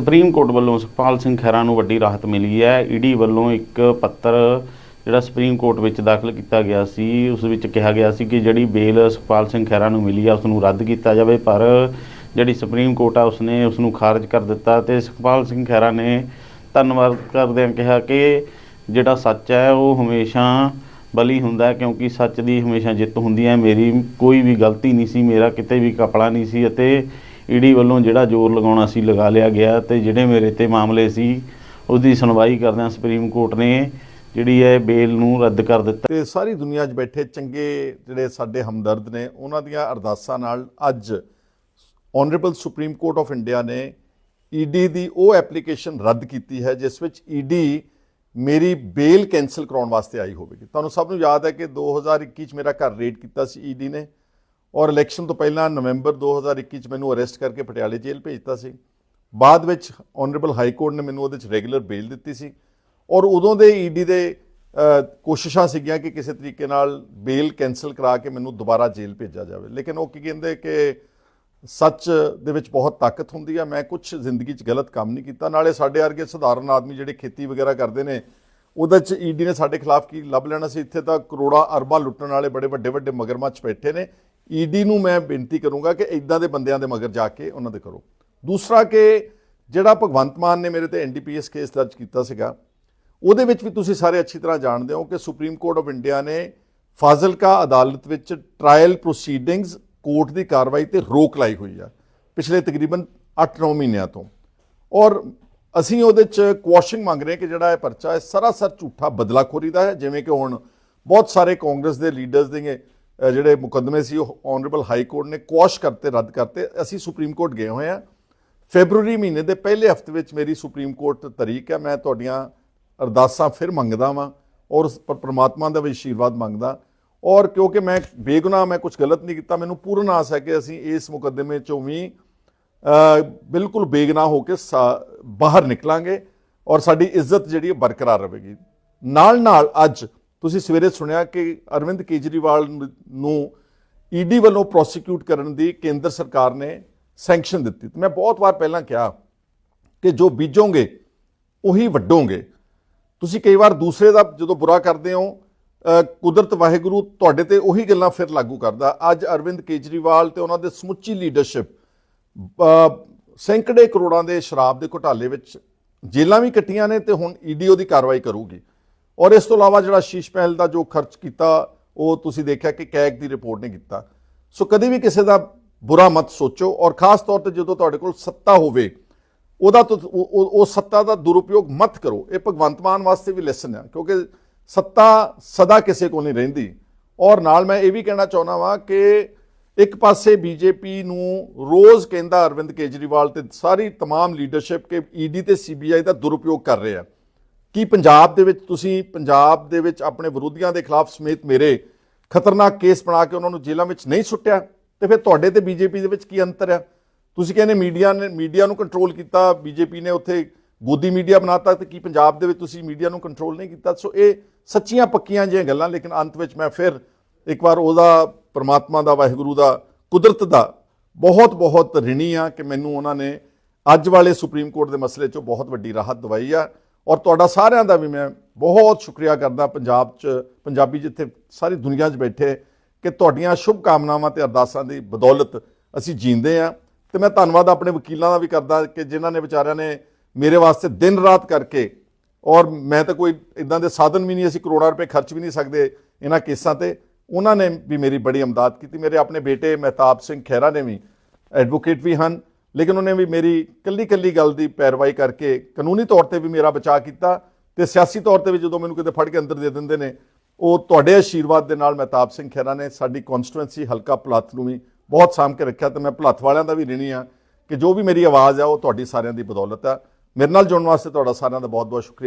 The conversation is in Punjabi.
ਸੁਪਰੀਮ ਕੋਰਟ ਵੱਲੋਂ ਸੁਖਪਾਲ ਸਿੰਘ ਖਹਿਰਾ ਨੂੰ ਵੱਡੀ ਰਾਹਤ ਮਿਲੀ ਹੈ। ਈਡੀ ਵੱਲੋਂ ਇੱਕ ਪੱਤਰ ਜਿਹੜਾ ਸੁਪਰੀਮ ਕੋਰਟ ਵਿੱਚ ਦਾਖਲ ਕੀਤਾ ਗਿਆ ਸੀ, ਉਸ ਵਿੱਚ ਕਿਹਾ ਗਿਆ ਸੀ ਕਿ ਜਿਹੜੀ ਬੇਲ ਸੁਖਪਾਲ ਸਿੰਘ ਖਹਿਰਾ ਨੂੰ ਮਿਲੀ ਹੈ ਉਸ ਨੂੰ ਰੱਦ ਕੀਤਾ ਜਾਵੇ, ਪਰ ਜਿਹੜੀ ਸੁਪਰੀਮ ਕੋਰਟ ਆ ਉਸਨੇ ਉਸ ਨੂੰ ਖਾਰਜ ਕਰ ਦਿੱਤਾ ਤੇ ਸੁਖਪਾਲ ਸਿੰਘ ਖਹਿਰਾ ਨੇ ਧੰਨਵਾਦ ਕਰਦਿਆਂ ਕਿਹਾ ਕਿ ਜਿਹੜਾ ਸੱਚ ਹੈ, ਉਹ ਹਮੇਸ਼ਾ ਬਲੀ ਹੁੰਦਾ ਕਿਉਂਕਿ ਸੱਚ ਦੀ ਹਮੇਸ਼ਾ ਜਿੱਤ ਹੁੰਦੀ ਹੈ। ਮੇਰੀ ਕੋਈ ਵੀ ਗਲਤੀ ਨਹੀਂ ਸੀ, ਮੇਰਾ ਕਿਤੇ ਵੀ ਕਪੜਾ ਨਹੀਂ ਸੀ ਅਤੇ ਈਡੀ ਵੱਲੋਂ ਜਿਹੜਾ ਜ਼ੋਰ ਲਗਾਉਣਾ ਸੀ, ਲਗਾ ਲਿਆ ਗਿਆ ਤੇ ਜਿਹੜੇ ਮੇਰੇ ਤੇ ਮਾਮਲੇ ਸੀ, ਉਹਦੀ ਸੁਣਵਾਈ ਕਰਦਿਆਂ ਸੁਪਰੀਮ ਕੋਰਟ ਨੇ ਜਿਹੜੀ ਹੈ ਬੇਲ ਨੂੰ ਰੱਦ ਕਰ ਦਿੱਤਾ। ਤੇ ਸਾਰੀ ਦੁਨੀਆ 'ਚ ਬੈਠੇ ਚੰਗੇ ਜਿਹੜੇ ਸਾਡੇ ਹਮਦਰਦ ਨੇ, ਉਹਨਾਂ ਦੀਆਂ ਅਰਦਾਸਾਂ ਨਾਲ ਅੱਜ honourable supreme court of India ਨੇ ਈਡੀ ਦੀ ਉਹ ਐਪਲੀਕੇਸ਼ਨ ਰੱਦ ਕੀਤੀ ਹੈ, ਜਿਸ ਵਿੱਚ ਈਡੀ ਮੇਰੀ ਬੇਲ ਕੈਨਸਲ ਕਰਾਉਣ ਵਾਸਤੇ ਆਈ ਹੋਵੇਗੀ। ਤੁਹਾਨੂੰ ਸਭ ਨੂੰ ਯਾਦ ਹੈ ਕਿ 2021 ਚ ਮੇਰਾ ਘਰ ਰੇਡ ਕੀਤਾ ਸੀ ਈਡੀ ਨੇ। ਔਰ ਇਲੈਕਸ਼ਨ ਤੋਂ ਪਹਿਲਾਂ ਨਵੰਬਰ 2021 ਚ ਮੈਨੂੰ ਅਰੈਸਟ ਕਰਕੇ ਪਟਿਆਲੇ ਜੇਲ੍ਹ ਭੇਜਤਾ ਸੀ। ਬਾਅਦ ਵਿੱਚ ਆਨਰੇਬਲ ਹਾਈ ਕੋਰਟ ਨੇ ਮੈਨੂੰ ਉਹਦੇ ਚ ਰੈਗੂਲਰ ਬੇਲ ਦਿੱਤੀ ਸੀ। ਔਰ ਉਦੋਂ ਦੇ ਈਡੀ ਦੇ ਕੋਸ਼ਿਸ਼ਾਂ ਸੀਗੀਆਂ ਕਿ ਕਿਸੇ ਤਰੀਕੇ ਨਾਲ ਬੇਲ ਕੈਨਸਲ ਕਰਾ ਕੇ ਮੈਨੂੰ ਦੁਬਾਰਾ ਜੇਲ੍ਹ ਭੇਜਿਆ ਜਾਵੇ। ਲੇਕਿਨ ਉਹ ਕੀ ਕਹਿੰਦੇ ਕਿ ਸੱਚ ਦੇ ਵਿੱਚ ਬਹੁਤ ਤਾਕਤ ਹੁੰਦੀ ਆ। ਮੈਂ ਕੁਝ ਜ਼ਿੰਦਗੀ 'ਚ ਗਲਤ ਕੰਮ ਨਹੀਂ ਕੀਤਾ। ਨਾਲੇ ਸਾਡੇ ਵਰਗੇ ਸਧਾਰਨ ਆਦਮੀ ਜਿਹੜੇ ਖੇਤੀ ਵਗੈਰਾ ਕਰਦੇ ਨੇ, ਉਹਦੇ 'ਚ ਈਡੀ ਨੇ ਸਾਡੇ ਖਿਲਾਫ ਕੀ ਲੱਭ ਲੈਣਾ ਸੀ? ਇੱਥੇ ਤਾਂ ਕਰੋੜਾਂ ਅਰਬਾਂ ਲੁੱਟਣ ਵਾਲੇ ਬੜੇ ਵੱਡੇ ਵੱਡੇ ਮਗਰਮੱਛ ਬੈਠੇ ਨੇ। ਈਡੀ ਨੂੰ ਮੈਂ ਬੇਨਤੀ ਕਰੂੰਗਾ ਕਿ ਇਦਾਂ ਦੇ ਬੰਦਿਆਂ ਦੇ ਮਗਰ ਜਾ ਕੇ ਉਹਨਾਂ ਦੇ ਕਰੋ। ਦੂਸਰਾ ਕਿ ਜਿਹੜਾ ਭਗਵੰਤ ਮਾਨ ਨੇ ਮੇਰੇ ਤੇ ਐਨਡੀਪੀਐਸ ਕੇਸ ਦਰਜ ਕੀਤਾ ਸੀਗਾ, ਉਹਦੇ ਵਿੱਚ ਵੀ ਤੁਸੀਂ ਸਾਰੇ ਅੱਛੀ ਤਰ੍ਹਾਂ ਜਾਣਦੇ ਹੋ ਕਿ ਸੁਪਰੀਮ ਕੋਰਟ ਆਫ ਇੰਡੀਆ ਨੇ ਫਾਜ਼ਿਲਕਾ ਅਦਾਲਤ ਵਿੱਚ ਟ੍ਰਾਇਲ ਪ੍ਰੋਸੀਡਿੰਗਸ ਕੋਰਟ ਦੀ ਕਾਰਵਾਈ ਤੇ ਰੋਕ ਲਾਈ ਹੋਈ ਆ ਪਿਛਲੇ ਤਕਰੀਬਨ 8-9 ਮਹੀਨਿਆਂ ਤੋਂ। ਔਰ ਅਸੀਂ ਉਹਦੇ ਚ ਕੁਐਸ਼ਿੰਗ ਮੰਗ ਰਹੇ ਕਿ ਜਿਹੜਾ ਇਹ ਪਰਚਾ ਹੈ, ਸਰਾਸਰ ਝੂਠਾ ਬਦਲਾਖੋਰੀ ਦਾ ਹੈ, ਜਿਵੇਂ ਕਿ ਹੁਣ ਬਹੁਤ ਸਾਰੇ ਕਾਂਗਰਸ ਦੇ ਲੀਡਰਸ ਦੇ ਜਿਹੜੇ ਮੁਕੱਦਮੇ ਸੀ, ਉਹ ਆਨਰੇਬਲ ਹਾਈ ਕੋਰਟ ਨੇ ਕੁਐਸ਼ ਕਰਤੇ, ਰੱਦ ਕਰਤੇ। ਅਸੀਂ ਸੁਪਰੀਮ ਕੋਰਟ ਗਏ ਹੋਏ ਆ ਫੈਬਰੂਰੀ ਮਹੀਨੇ ਦੇ ਪਹਿਲੇ ਹਫ਼ਤੇ ਵਿੱਚ ਮੇਰੀ ਸੁਪਰੀਮ ਕੋਰਟ ਤਰੀਕ ਹੈ। ਮੈਂ ਤੁਹਾਡੀਆਂ ਅਰਦਾਸਾਂ ਫਿਰ ਮੰਗਦਾ ਵਾਂ ਔਰ ਉਸ ਪਰ ਪ੍ਰਮਾਤਮਾ ਦਾ ਵੀ ਆਸ਼ੀਰਵਾਦ ਮੰਗਦਾ। ਔਰ ਕਿਉਂਕਿ ਮੈਂ ਬੇਗੁਨਾਹ, ਮੈਂ ਕੁਝ ਗਲਤ ਨਹੀਂ ਕੀਤਾ, ਮੈਨੂੰ ਪੂਰਨ ਆਸ ਹੈ ਕਿ ਅਸੀਂ ਇਸ ਮੁਕੱਦਮੇ ਚੋਂ ਵੀ ਬਿਲਕੁਲ ਬੇਗੁਨਾਹ ਹੋ ਕੇ ਸਾ- ਬਾਹਰ ਨਿਕਲਾਂਗੇ ਔਰ ਸਾਡੀ ਇੱਜ਼ਤ ਜਿਹੜੀ ਹੈ ਬਰਕਰਾਰ ਰਹੇਗੀ। ਨਾਲ ਨਾਲ ਅੱਜ ਤੁਸੀਂ ਸਵੇਰੇ ਸੁਣਿਆ ਕਿ ਅਰਵਿੰਦ ਕੇਜਰੀਵਾਲ ਨੂੰ- ਨੂੰ ਈਡੀ ਵੱਲੋਂ ਪ੍ਰੋਸੀਕਿਊਟ ਕਰਨ ਦੀ ਕੇਂਦਰ ਸਰਕਾਰ ਨੇ ਸੈਂਕਸ਼ਨ ਦਿੱਤੀ। ਤੇ ਮੈਂ ਬਹੁਤ ਵਾਰ ਪਹਿਲਾਂ ਕਿਹਾ ਕਿ ਜੋ ਬੀਜੋਗੇ, ਉਹੀ ਵੱਢੋਗੇ। ਤੁਸੀਂ ਕਈ ਵਾਰ ਦੂਸਰੇ ਦਾ ਜਦੋਂ ਬੁਰਾ ਕਰਦੇ ਹੋ ਕੁਦਰਤ ਵਾਹਿਗੁਰੂ ਤੁਹਾਡੇ ਤੇ ਉਹੀ ਗੱਲਾਂ ਫਿਰ ਲਾਗੂ ਕਰਦਾ। ਅੱਜ ਅਰਵਿੰਦ ਕੇਜਰੀਵਾਲ ਤੇ ਉਹਨਾਂ ਦੇ ਸਮੁੱਚੀ ਲੀਡਰਸ਼ਿਪ ਸੈਂਕੜੇ ਕਰੋੜਾਂ ਦੇ ਸ਼ਰਾਬ ਦੇ ਘੁਟਾਲੇ ਵਿੱਚ ਜੇਲਾਂ ਵੀ ਕੱਟੀਆਂ ਨੇ ਤੇ ਹੁਣ ਈਡੀਓ ਉਹਦੀ ਕਾਰਵਾਈ ਕਰੂਗੀ। ਔਰ ਇਸ ਤੋਂ ਇਲਾਵਾ ਜਿਹੜਾ ਸ਼ੀਸ਼ ਮਹਿਲ ਦਾ ਜੋ ਖਰਚ ਕੀਤਾ ਉਹ ਤੁਸੀਂ ਦੇਖਿਆ ਕਿ ਕੈਗ ਦੀ ਰਿਪੋਰਟ ਨੇ ਕੀਤਾ ਸੋ ਕਦੇ ਵੀ ਕਿਸੇ ਦਾ ਬੁਰਾ ਮਤ ਸੋਚੋ ਔਰ ਖਾਸ ਤੌਰ ਤੇ ਜਦੋਂ ਤੁਹਾਡੇ ਕੋਲ ਸੱਤਾ ਹੋਵੇ ਉਹਦਾ ਤੁ- ਉਹ ਉਹ- ਉਹ ਸੱਤਾ ਦਾ ਦੁਰਉਪਯੋਗ ਮਤ ਕਰੋ ਇਹ ਭਗਵੰਤ ਮਾਨ ਵਾਸਤੇ ਵੀ ਲੈਸਨ ਹੈ ਕਿਉਂਕਿ ਸੱਤਾ ਸਦਾ ਕਿਸੇ ਕੋਲ ਨਹੀਂ ਰਹਿੰਦੀ ਔਰ ਨਾਲ ਮੈਂ ਇਹ ਵੀ ਕਹਿਣਾ ਚਾਹੁੰਦਾ ਵਾਂ ਕਿ ਇੱਕ ਪਾਸੇ ਬੀਜੇਪੀ ਨੂੰ ਰੋਜ਼ ਕਹਿੰਦਾ ਅਰਵਿੰਦ ਕੇਜਰੀਵਾਲ ਤੇ ਸਾਰੀ तमाम ਲੀਡਰਸ਼ਿਪ ਕਿ ਈਡੀ ਤੇ ਸੀਬੀਆਈ ਦਾ ਦੁਰਉਪਯੋਗ ਕਰ ਰਹੇ ਆ ਕੀ ਪੰਜਾਬ ਦੇ ਵਿੱਚ ਤੁਸੀਂ ਪੰਜਾਬ ਦੇ ਵਿੱਚ ਆਪਣੇ ਵਿਰੋਧੀਆਂ ਦੇ ਖਿਲਾਫ ਸਮੇਤ ਮੇਰੇ ਖਤਰਨਾਕ ਕੇਸ ਬਣਾ ਕੇ ਉਹਨਾਂ ਨੂੰ ਜੇਲ੍ਹਾਂ ਵਿੱਚ ਨਹੀਂ ਸੁੱਟਿਆ? ਤੇ ਫਿਰ ਤੁਹਾਡੇ ਤੇ ਬੀਜੇਪੀ ਦੇ ਵਿੱਚ ਕੀ ਅੰਤਰ ਆ? ਤੁਸੀਂ ਕਹਿੰਦੇ ਮੀਡੀਆ ਨੇ, ਮੀਡੀਆ ਨੂੰ ਕੰਟਰੋਲ ਕੀਤਾ, ਬੀਜੇਪੀ ਨੇ ਉੱਥੇ ਗੋਦੀ ਮੀਡੀਆ ਬਣਾਤਾ ਤੇ ਕੀ ਪੰਜਾਬ ਦੇ ਵਿੱਚ ਤੁਸੀਂ ਮੀਡੀਆ ਨੂੰ ਕੰਟਰੋਲ ਨਹੀਂ ਕੀਤਾ? ਸੋ ਇਹ ਸੱਚੀਆਂ ਪੱਕੀਆਂ ਜਿਹੀਆਂ ਗੱਲਾਂ, ਲੇਕਿਨ ਅੰਤ ਵਿੱਚ ਮੈਂ ਫਿਰ ਇੱਕ ਵਾਰ ਉਹਦਾ, ਪਰਮਾਤਮਾ ਦਾ, ਵਾਹਿਗੁਰੂ ਦਾ, ਕੁਦਰਤ ਦਾ ਬਹੁਤ ਬਹੁਤ ਰਿਣੀ ਆ ਕਿ ਮੈਨੂੰ ਉਹਨਾਂ ਨੇ ਅੱਜ ਵਾਲੇ ਸੁਪਰੀਮ ਕੋਰਟ ਦੇ ਮਸਲੇ 'ਚੋਂ ਬਹੁਤ ਵੱਡੀ ਰਾਹਤ ਦਵਾਈ ਆ। ਔਰ ਤੁਹਾਡਾ ਸਾਰਿਆਂ ਦਾ ਵੀ ਮੈਂ ਬਹੁਤ ਸ਼ੁਕਰੀਆ ਕਰਦਾ ਪੰਜਾਬ 'ਚ, ਪੰਜਾਬੀ ਜਿੱਥੇ ਸਾਰੀ ਦੁਨੀਆ 'ਚ ਬੈਠੇ, ਕਿ ਤੁਹਾਡੀਆਂ ਸ਼ੁਭ ਕਾਮਨਾਵਾਂ ਤੇ ਅਰਦਾਸਾਂ ਦੀ ਬਦੌਲਤ ਅਸੀਂ ਜੀਂਦੇ ਆ। ਤੇ ਮੈਂ ਧੰਨਵਾਦ ਆਪਣੇ ਵਕੀਲਾਂ ਦਾ ਵੀ ਕਰਦਾ ਕਿ ਜਿਨ੍ਹਾਂ ਨੇ ਵਿਚਾਰਿਆਂ ਨੇ ਮੇਰੇ ਵਾਸਤੇ ਦਿਨ ਰਾਤ ਕਰਕੇ, ਔਰ ਮੈਂ ਤਾਂ ਕੋਈ ਇਦਾਂ ਦੇ ਸਾਧਨ ਵੀ ਨਹੀਂ, ਅਸੀਂ ਕਰੋੜਾਂ ਰੁਪਏ ਖਰਚ ਵੀ ਨਹੀਂ ਸਕਦੇ ਇਹਨਾਂ ਕੇਸਾਂ ਤੇ। ਉਹਨਾਂ ਨੇ ਵੀ ਮੇਰੀ ਬੜੀ ਅਮਦਾਦ ਕੀਤੀ। ਮੇਰੇ ਆਪਣੇ ਬੇਟੇ ਮਹਿਤਾਬ ਸਿੰਘ ਖਹਿਰਾ ਨੇ ਵੀ ਐਡਵੋਕੇਟ ਵੀ ਹਨ। ਲੇਕਿਨ ਉਹਨੇ ਵੀ ਮੇਰੀ ਕੱਲੀ ਕੱਲੀ ਗੱਲ ਦੀ ਪੈਰਵਾਈ ਕਰਕੇ ਕਾਨੂੰਨੀ ਤੌਰ ਤੇ ਵੀ ਮੇਰਾ ਬਚਾਅ ਕੀਤਾ ਤੇ ਸਿਆਸੀ ਤੌਰ ਤੇ ਵੀ ਜਦੋਂ ਮੈਨੂੰ ਕਿਤੇ ਫੜ ਕੇ ਅੰਦਰ ਦੇ ਦਿੰਦੇ ਨੇ, ਉਹ ਤੁਹਾਡੇ ਆਸ਼ੀਰਵਾਦ ਦੇ ਨਾਲ ਮਹਿਤਾਬ ਸਿੰਘ ਖਹਿਰਾ ਨੇ ਸਾਡੀ ਕਨਸਟੀਟੂਐਂਸੀ ਹਲਕਾ ਭਲੱਥ ਨੂੰ ਵੀ ਬਹੁਤ ਸਾਂਭ ਕੇ ਰੱਖਿਆ ਤੇ ਮੈਂ ਭਲੱਥ ਵਾਲਿਆਂ ਦਾ ਵੀ ਰਿਣੀ ਆ ਕਿ ਜੋ ਵੀ ਮੇਰੀ ਆਵਾਜ਼ ਆ ਉਹ ਤੁਹਾਡੀ ਸਾਰਿਆਂ ਦੀ ਬਦੌਲਤ ਆ। ਮੇਰੇ ਨਾਲ ਜੁੜਨ ਵਾਸਤੇ ਤੁਹਾਡਾ ਸਾਰਿਆਂ ਦਾ ਬਹੁਤ ਬਹੁਤ ਸ਼ੁਕਰੀਆ।